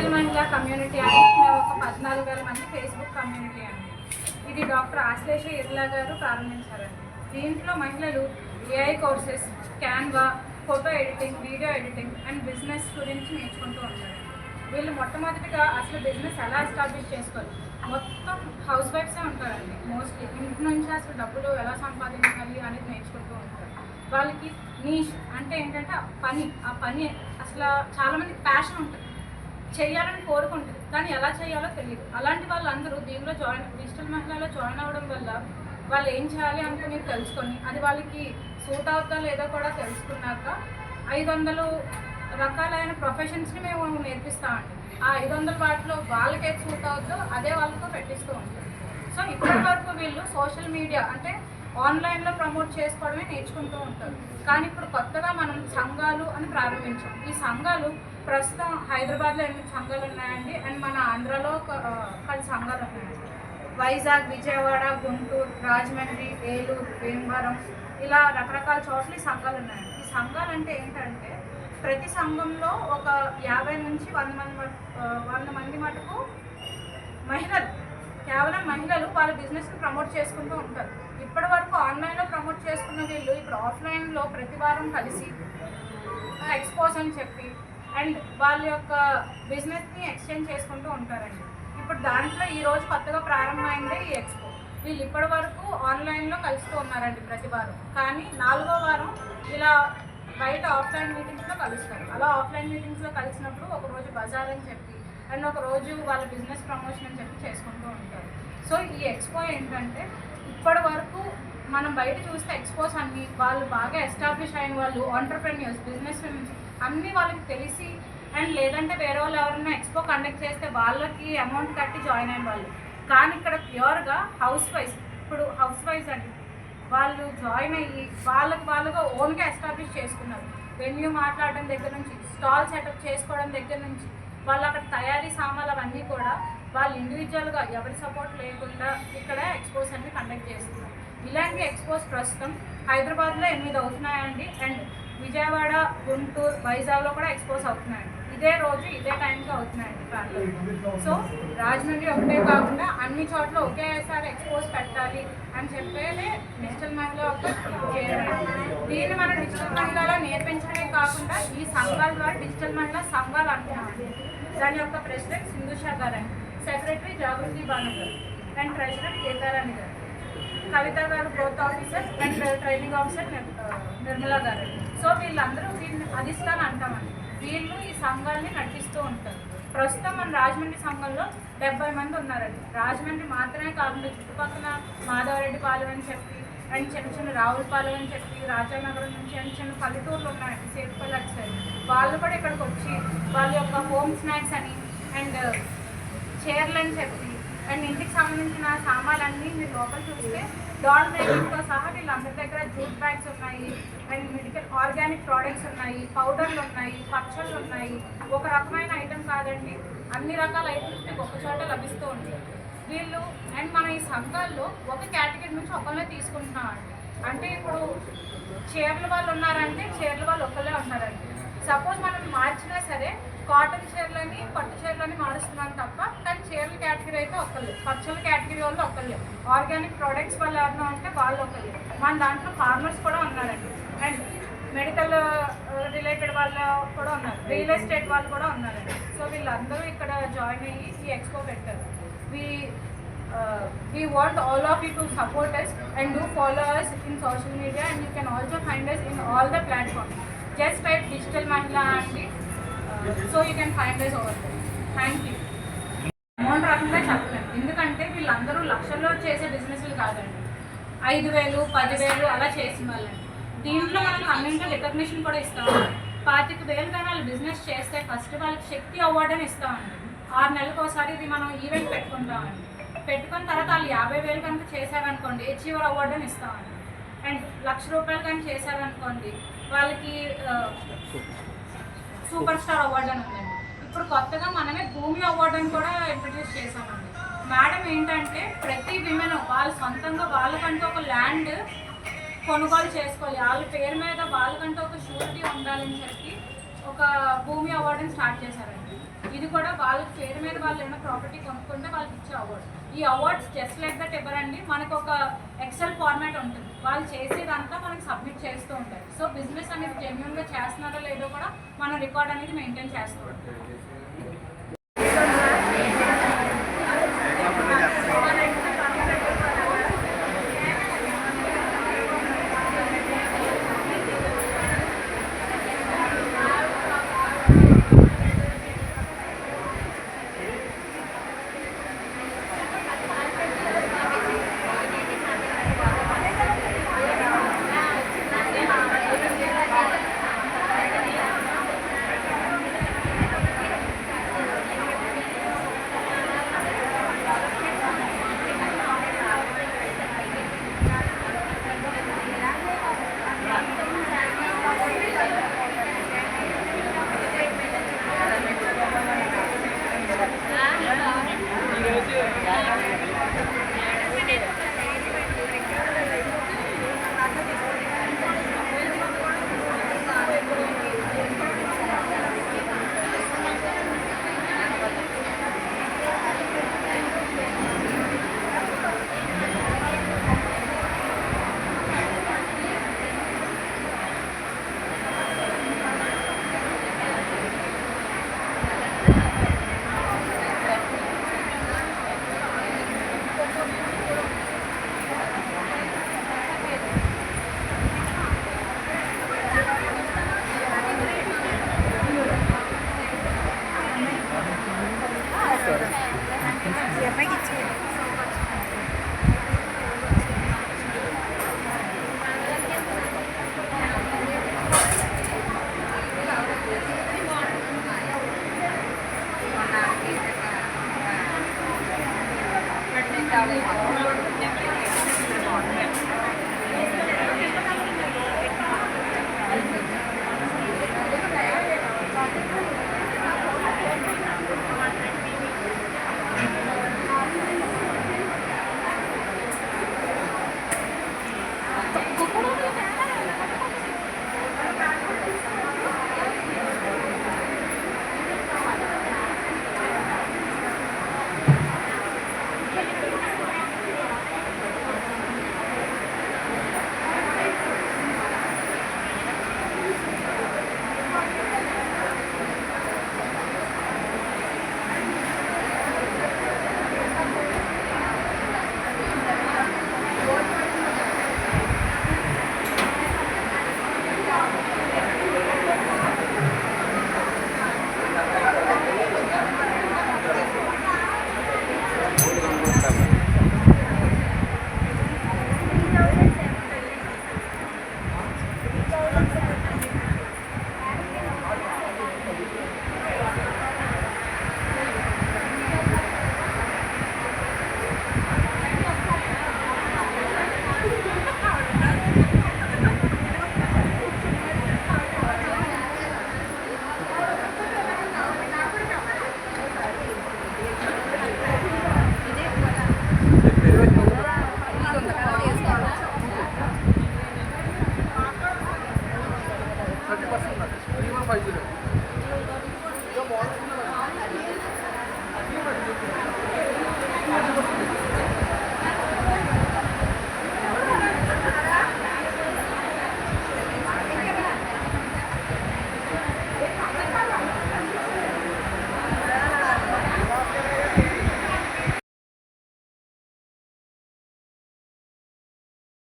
Digital మహిళా community అని మేము ఒక పద్నాలుగు వేల మంది ఫేస్బుక్ కమ్యూనిటీ అండి. ఇది డాక్టర్ ఆశ్లేష ఇర్లా గారు ప్రారంభించారండి. దీంట్లో మహిళలు AI courses Canva photo editing video editing and business గురించి నేర్చుకుంటూ ఉంటారు. వీళ్ళు మొట్టమొదటిగా అసలు బిజినెస్ ఎలా ఎస్టాబ్లిష్ చేసుకోవాలి? మొత్తం హౌస్ వైఫ్సే ఉంటారండి. మోస్ట్లీ ఇంటి నుంచి అసలు డబ్బులు ఎలా సంపాదించాలి అనేది నేర్చుకుంటూ ఉంటారు. వాళ్ళకి నీష్ అంటే ఏంటంటే పని ఆ పని అసలు చాలామంది ప్యాషన్ ఉంటుంది. చేయాలని కోరుకుంటుంది. కానీ ఎలా చేయాలో తెలియదు అలాంటి వాళ్ళందరూ దీనిలో జాయిన్ డిజిటల్ మహిళలో జాయిన్ అవ్వడం వల్ల వాళ్ళు ఏం చేయాలి అనుకుని తెలుసుకొని అది వాళ్ళకి సూట్ అవుతా లేదో కూడా తెలుసుకున్నాక ఐదు వందలు రకాలైన ప్రొఫెషన్స్ని మేము నేర్పిస్తామండి ఆ ఐదు వందల వాటిలో వాళ్ళకి ఏది సూట్ అవుతుందో అదే వాళ్ళతో పెట్టిస్తూ ఉంటాం. సో ఇప్పటి వరకు వీళ్ళు సోషల్ మీడియా అంటే ఆన్లైన్లో ప్రమోట్ చేసుకోవడమే నేర్చుకుంటూ ఉంటారు. కానీ ఇప్పుడు కొత్తగా మనం సంఘాలు అని ప్రారంభించాం. ఈ సంఘాలు ప్రస్తుతం హైదరాబాద్లో ఎన్ని సంఘాలు ఉన్నాయండి. అండ్ మన ఆంధ్రాలో పది సంఘాలు ఉన్నాయండి. వైజాగ్ విజయవాడ గుంటూరు రాజమండ్రి ఏలూరు భీమవరం ఇలా రకరకాల చోట్ల ఈ సంఘాలు ఉన్నాయండి. ఈ సంఘాలు అంటే ఏంటంటే ప్రతి సంఘంలో ఒక యాభై నుంచి వంద మంది వంద మంది మటుకు మహిళలు. కేవలం మహిళలు వాళ్ళ బిజినెస్ని ప్రమోట్ చేసుకుంటూ ఉంటారు. ఇప్పటి వరకు ఆన్లైన్లో ప్రమోట్ చేసుకున్న వీళ్ళు ఇప్పుడు ఆఫ్లైన్లో ప్రతి వారం కలిసి ఎక్స్పోజ్ అని చెప్పి అండ్ వాళ్ళ యొక్క బిజినెస్ని ఎక్స్చేంజ్ చేసుకుంటూ ఉంటారండి. ఇప్పుడు దాంట్లో ఈ రోజు కొత్తగా ప్రారంభమైంది ఈ ఎక్స్పో వీళ్ళు ఇప్పటి వరకు ఆన్లైన్లో కలుస్తూ ఉన్నారండి ప్రతి వారం. కానీ నాలుగో వారం ఇలా బయట ఆఫ్లైన్ మీటింగ్స్లో కలుస్తారు. అలా ఆఫ్లైన్ మీటింగ్స్లో కలిసినప్పుడు ఒకరోజు బజార్ అని చెప్పి అండ్ ఒక రోజు వాళ్ళ బిజినెస్ ప్రమోషన్ అని చెప్పి చేసుకుంటూ ఉంటారు. సో ఈ ఎక్స్పో ఏంటంటే ఇప్పటి వరకు మనం బయట చూస్తే ఎక్స్పోస్ అన్ని వాళ్ళు బాగా ఎస్టాబ్లిష్ అయిన వాళ్ళు ఆంటర్ప్రెన్యూర్స్ బిజినెస్ అన్నీ వాళ్ళకి తెలిసి అండ్ లేదంటే వేరే వాళ్ళు ఎవరైనా ఎక్స్పో కండక్ట్ చేస్తే వాళ్ళకి అమౌంట్ కట్టి జాయిన్ అయిన వాళ్ళు. కానీ ఇక్కడ ప్యూర్గా హౌస్ వైజ్ ఇప్పుడు హౌస్ వైజ్ అండి వాళ్ళు జాయిన్ అయ్యి వాళ్ళకి వాళ్ళుగా ఓన్గా ఎస్టాబ్లిష్ చేసుకున్నారు. వెన్యూ మాట్లాడడం దగ్గర నుంచి స్టాల్ సెటప్ చేసుకోవడం దగ్గర నుంచి వాళ్ళు అక్కడ తయారీ సామాన్లు అవన్నీ కూడా వాళ్ళు ఇండివిజువల్గా ఎవరి సపోర్ట్ లేకుండా ఇక్కడ ఎక్స్పోస్ అన్ని కండక్ట్ చేస్తున్నారు ఇలాంటి ఎక్స్పోస్ ప్రస్తుతం హైదరాబాద్లో ఎనిమిది అవుతున్నాయండి. అండ్ విజయవాడ గుంటూరు వైజాగ్లో కూడా ఎక్స్పోజ్ అవుతున్నాయండి. ఇదే రోజు ఇదే టైంకి అవుతున్నాయండి ప్రాంతం సో రాజమండ్రి ఒకటే కాకుండా అన్ని చోట్ల ఒకేసారి ఎక్స్పోజ్ పెట్టాలి అని చెప్పేది డిజిటల్ మహిళ ఒక చేయడం దీన్ని మనం డిజిటల్ మహిళలో నేర్పించడమే కాకుండా ఈ సంఘాల ద్వారా డిజిటల్ మహిళ సంఘాలు అంటున్నామండి. దాని యొక్క ప్రెసిడెంట్ సింధుషా గారు సెక్రటరీ జాగృతి బాను గారు and treasurer Geetharani garu. Kavitha garu growth officer and training officer Nirmala garu. So వీళ్ళందరూ వీళ్ళని అధిష్టానం అంటామండి. వీళ్ళు ఈ సంఘాలని నడిపిస్తూ ఉంటారు. ప్రస్తుతం మన రాజమండ్రి సంఘంలో డెబ్బై మంది ఉన్నారండి. రాజమండ్రి మాత్రమే కాకుండా చుట్టుపక్కల మాధవరెడ్డి పాలెం అని చెప్పి అండ్ చిన్న చిన్న రావులపాలెం అని చెప్పి రాజానగరం నుంచి అండ్ చిన్న పల్లెటూర్లు ఉన్నాయండి. సేతుపల్లి అటు సైడ్ వాళ్ళు కూడా ఇక్కడికి వచ్చి వాళ్ళ యొక్క హోమ్ స్నాక్స్ అని అండ్ చీరలు అని చెప్పి అండ్ ఇంటికి సంబంధించిన సామాన్లన్నీ మీరు లోపల చూస్తే డాల్ మేకింగ్తో సహా వీళ్ళందరి దగ్గర జూట్ బ్యాగ్స్ ఉన్నాయి. అండ్ మెడికల్ ఆర్గానిక్ ప్రోడక్ట్స్ ఉన్నాయి పౌడర్లు ఉన్నాయి పచ్చళ్ళు ఉన్నాయి. ఒక రకమైన ఐటెం కాదండి. అన్ని రకాల ఐటమ్స్ మీకు ఒక చోట లభిస్తూ ఉంటాయి. వీళ్ళు అండ్ మన ఈ సంఘాల్లో ఒక కేటగిరీ నుంచి ఒకళ్ళే తీసుకుంటున్నామండి. అంటే ఇప్పుడు చీరల వాళ్ళు ఉన్నారంటే చీరల వాళ్ళు ఒకళ్ళే ఉన్నారండి సపోజ్ మనం మార్చినా సరే కాటన్ చీరలని పట్టు చీరలని మారుస్తున్నాను తప్ప కానీ చీరల కేటగిరీ అయితే ఒక్కలేదు పచ్చల కేటగిరీ వాళ్ళు ఒక్కలేదు ఆర్గానిక్ ప్రోడక్ట్స్ వాళ్ళు ఎవరినో అంటే వాళ్ళు ఒక్కలేదు మన దాంట్లో ఫార్మర్స్ కూడా ఉన్నారండి. అండ్ మెడికల్ రిలేటెడ్ వాళ్ళు కూడా ఉన్నారు. రియల్ ఎస్టేట్ వాళ్ళు కూడా ఉన్నారండి. సో వీళ్ళందరూ ఇక్కడ జాయిన్ అయ్యి ఈ ఎక్స్పో పెట్టారు. We uh, we want all of you to support us and do follow us in social media and you can also find us in all the platforms. Just type digital mahila and so you can five find over thank you amount రాకుండా చెప్పలేము ఎందుకంటే వీళ్ళందరూ లక్షల్లో చేసే బిజినెస్లు కాదండి. ఐదు వేలు పదివేలు అలా చేసిన వాళ్ళండి దీంట్లో మనం కమ్యూనిటీ రికగ్నిషన్ కూడా ఇస్తామండి. పాతిక వేలు కానీ వాళ్ళు బిజినెస్ చేస్తే ఫస్ట్ వాళ్ళకి శక్తి అవార్డు అని ఇస్తామండి. ఆరు నెలలకు ఒకసారి ఇది మనం ఈవెంట్ పెట్టుకుంటామండి. పెట్టుకున్న తర్వాత వాళ్ళు యాభై వేలు కనుక చేశారనుకోండి అచీవర్ అవార్డు అని ఇస్తామండి. అండ్ లక్ష రూపాయలు కానీ చేశారనుకోండి వాళ్ళకి సూపర్ స్టార్ అవార్డు అని ఉందండి. ఇప్పుడు కొత్తగా మనమే భూమి అవార్డు అని కూడా ఇంట్రడ్యూస్ చేశామండి. మేడం ఏంటంటే ప్రతి విమెన్ వాళ్ళ సొంతంగా వాళ్ళకంటూ ఒక ల్యాండ్ కొనుగోలు చేసుకోవాలి. వాళ్ళ పేరు మీద వాళ్ళకంటూ ఒక షూరిటీ ఉండాలని చెప్పి ఒక భూమి అవార్డుని స్టార్ట్ చేశారండి. ఇది కూడా వాళ్ళ పేరు మీద వాళ్ళు ఏమైనా ప్రాపర్టీ కొనుక్కుంటే వాళ్ళకి ఇచ్చే అవార్డు. ఈ అవార్డ్స్ జస్ట్ లైక్ దట్ ఇవ్వరండి. మనకు ఒక ఎక్సెల్ ఫార్మాట్ ఉంటుంది. వాళ్ళు చేసేదంతా మనకి సబ్మిట్ చేస్తూ ఉంటారు. సో బిజినెస్ అనేది జెన్యున్గా చేస్తున్నారో లేదో కూడా మన రికార్డ్ అనేది మెయింటైన్ చేస్తూ ఉంటారు.